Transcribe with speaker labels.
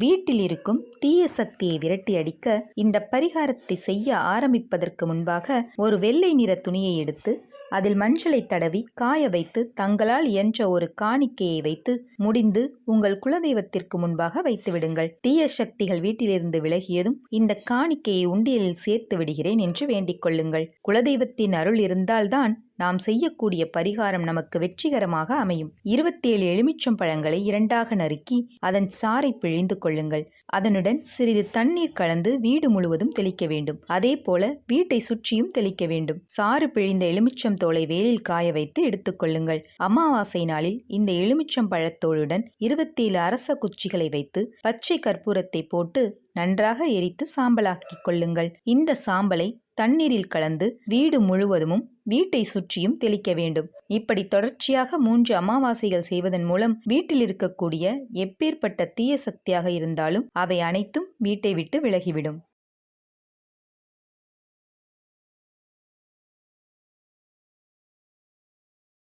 Speaker 1: வீட்டில் இருக்கும் தீய சக்தியை விரட்டி அடிக்க இந்த பரிகாரத்தை செய்ய ஆரம்பிப்பதற்கு முன்பாக ஒரு வெள்ளை நிற துணியை எடுத்து அதில் மஞ்சளை தடவி காய வைத்து தங்களால் இயன்ற ஒரு காணிக்கையை வைத்து முடிந்து உங்கள் குலதெய்வத்திற்கு முன்பாக வைத்து விடுங்கள். தீய சக்திகள் வீட்டிலிருந்து விலகியதும் இந்த காணிக்கையை உண்டியலில் சேர்த்து விடுகிறேன் என்று வேண்டிக் கொள்ளுங்கள். குலதெய்வத்தின் அருள் இருந்தால்தான் நாம் செய்யக்கூடிய பரிகாரம் நமக்கு வெற்றிகரமாக அமையும். இருபத்தேழு எலுமிச்சம் பழங்களை இரண்டாக நறுக்கி அதன் சாறை பிழிந்து கொள்ளுங்கள். அதனுடன் சிறிது தண்ணீர் கலந்து வீடு முழுவதும் தெளிக்க வேண்டும். அதே போல வீட்டை சுற்றியும் தெளிக்க வேண்டும். சாறு பிழிந்த எலுமிச்சம் தோலை வேலில் காய வைத்து எடுத்துக்கொள்ளுங்கள் அமாவாசை நாளில் இந்த எலுமிச்சம் பழத்தோளுடன் இருபத்தேழு அரச குச்சிகளை வைத்து பச்சை கற்பூரத்தை போட்டு நன்றாக எரித்து சாம்பலாக்கிக் கொள்ளுங்கள். இந்த சாம்பலை தண்ணீரில் கலந்து வீடு முழுவதும் வீட்டை சுற்றியும் தெளிக்க வேண்டும். இப்படி தொடர்ச்சியாக மூன்று அமாவாசைகள் செய்வதன் மூலம் வீட்டில் இருக்கக்கூடிய எப்பேற்பட்ட தீய சக்தியாக இருந்தாலும் அவை அனைத்தும் வீட்டை விட்டு விலகிவிடும்.